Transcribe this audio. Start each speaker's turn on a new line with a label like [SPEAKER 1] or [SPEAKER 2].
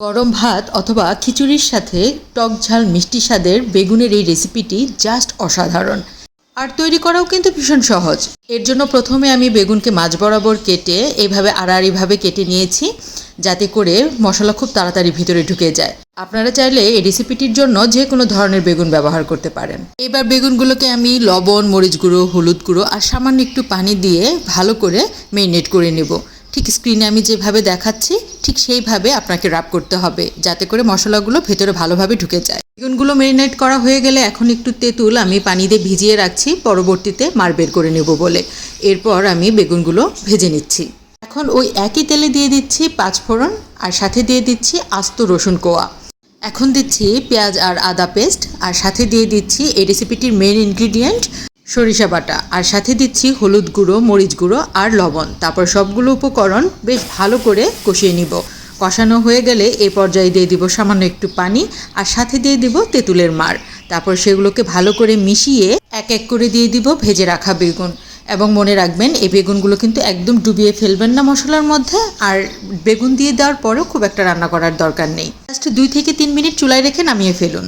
[SPEAKER 1] গরম ভাত অথবা খিচুড়ির সাথে টক ঝাল মিষ্টি স্বাদের বেগুনের এই রেসিপিটি জাস্ট অসাধারণ। আর তৈরি করাও কিন্তু ভীষণ সহজ। এর জন্য প্রথমে আমি বেগুনকে মাঝ বরাবর কেটে এইভাবে আড়াআড়িভাবে কেটে নিয়েছি, যাতে করে মশলা খুব তাড়াতাড়ি ভিতরে ঢুকে যায়। আপনারা চাইলে এই রেসিপিটির জন্য যে কোনো ধরনের বেগুন ব্যবহার করতে পারেন। এবার বেগুনগুলোকে আমি লবণ, মরিচ গুঁড়ো, হলুদ গুঁড়ো আর সামান্য একটু পানি দিয়ে ভালো করে মেরিনেট করে নেব। ঠিক স্ক্রিনে আমি যেভাবে দেখাচ্ছি, ঠিক সেইভাবে আপনাকে রাব করতে হবে, যাতে করে মশলাগুলো ভেতরে ভালোভাবে ঢুকে যায়। বেগুনগুলো মেরিনেট করা হয়ে গেলে এখন একটু তেঁতুল আমি পানি দিয়ে ভিজিয়ে রাখছি, পরবর্তীতে মার বের করে নেব বলে। এরপর আমি বেগুনগুলো ভেজে নিচ্ছি। এখন ওই একই তেলে দিয়ে দিচ্ছি পাঁচফোড়ন আর সাথে দিয়ে দিচ্ছি আস্ত রসুন কোয়া। এখন দিচ্ছি পেঁয়াজ আর আদা পেস্ট আর সাথে দিয়ে দিচ্ছি এই রেসিপিটির মেন ইনগ্রিডিয়েন্ট সরিষা বাটা। আর সাথে দিচ্ছি হলুদ গুঁড়ো, মরিচ গুঁড়ো আর লবণ। তারপর সবগুলো উপকরণ বেশ ভালো করে কষিয়ে নিব। কষানো হয়ে গেলে এই পর্যায়ে দিয়ে দিব সামান্য একটু পানি আর সাথে দিয়ে দিব তেঁতুলের মার তারপর সেগুলোকে ভালো করে মিশিয়ে এক এক করে দিয়ে দিব ভেজে রাখা বেগুন। এবং মনে রাখবেন, এই বেগুনগুলো কিন্তু একদম ডুবিয়ে ফেলবেন না মশলার মধ্যে। আর বেগুন দিয়ে দেওয়ার পরেও খুব একটা রান্না করার দরকার নেই। জাস্ট দুই থেকে তিন মিনিট চুলায় রেখে নামিয়ে ফেলুন।